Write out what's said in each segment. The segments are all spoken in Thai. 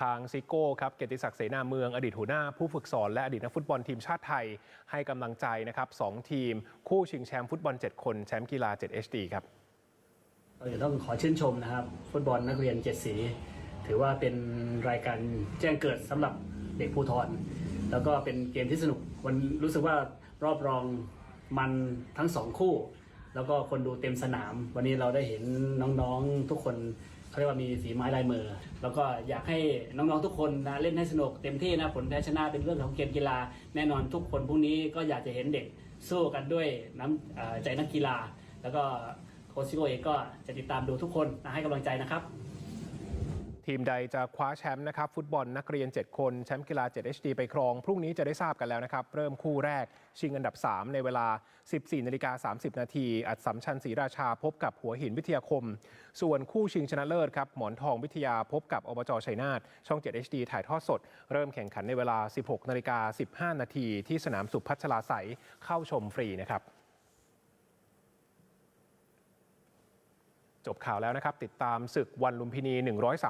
ทางซิโก้ครับเกียรติศักดิ์เสนาเมืองอดีตหัวหน้าผู้ฝึกสอนและอดีตนักฟุตบอลทีมชาติไทยให้กำลังใจนะครับสองทีม คู่ชิงแชมป์ฟุตบอล 7 คนแชมป์กีฬา 7 HD ครับเราจะต้องขอชื่นชมนะครับ ฟุตบอลนักเรียนเจ็ดสี ถือว่าเป็นรายการแจ้งเกิดสำหรับเด็กภูทรแล้วก็เป็นเกมที่สนุกวันรู้สึกว่ารอบรองมันทั้งสองคู่ แล้วก็คนดูเต็มสนาม วันนี้เราได้เห็นน้องๆทุกคนเขาเรียกว่ามีฝีไม้ลายมือ แล้วก็อยากให้น้องๆทุกคนนะเล่นให้สนุกเต็มที่นะผลแพ้ชนะเป็นเรื่องของเกมกีฬา แน่นอนทุกคนพรุ่งนี้ก็อยากจะเห็นเด็กสู้กันด้วยน้ำใจนักกีฬา แล้วก็โค้ชซิโกเองก็จะติดตามดูทุกคนนะให้กำลังใจนะครับ ทีมใดจะคว้าแชมป์นะครับฟุตบอลนักเรียน 7 คนแชมป์กีฬา 7 HD ไปครอง พรุ่งนี้จะได้ทราบกันแล้วนะครับ เริ่มคู่แรก ชิงอันดับ 3 ในเวลา 14นาฬิกา30 นาที อัดสัมชัญศรีราชาพบกับหัวหินวิทยาคม ส่วนคู่ชิงชนะเลิศครับ หมอนทองวิทยาพบกับอบจชัยนาทช่อง 7 HD ถ่ายทอดสด เริ่มแข่งขันในเวลา 16นาฬิกา15 นาทีที่สนามสุพัชลาไสเข้าชมฟรีนะครับ จบข่าวแล้วนะครับ ติดตามศึกวันลุมพินี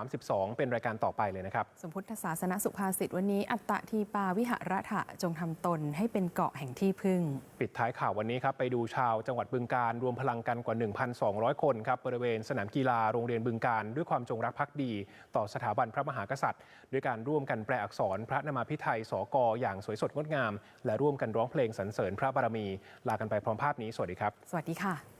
132 เป็นรายการต่อไปเลยนะครับ สมพุทธศาสนสุภาษิตวันนี้ อัตตะทีปาวิหระถะจงทำตนให้เป็นเกาะแห่งที่พึ่ง ปิดท้ายข่าววันนี้ครับ ไปดูชาวจังหวัดบึงการรวมพลังกันกว่า 1,200 คนครับ บริเวณสนามกีฬาโรงเรียนบึงการ ด้วยความจงรักภักดี ต่อสถาบันพระมหากษัตริย์ ด้วยการร่วมกันแปลอักษรพระนามาพิไทยสกอย่างสวยสดงดงาม และร่วมกันร้องเพลงสรรเสริญพระบารมี ลากันไปพร้อมภาพนี้สวัสดีครับ สวัสดีค่ะ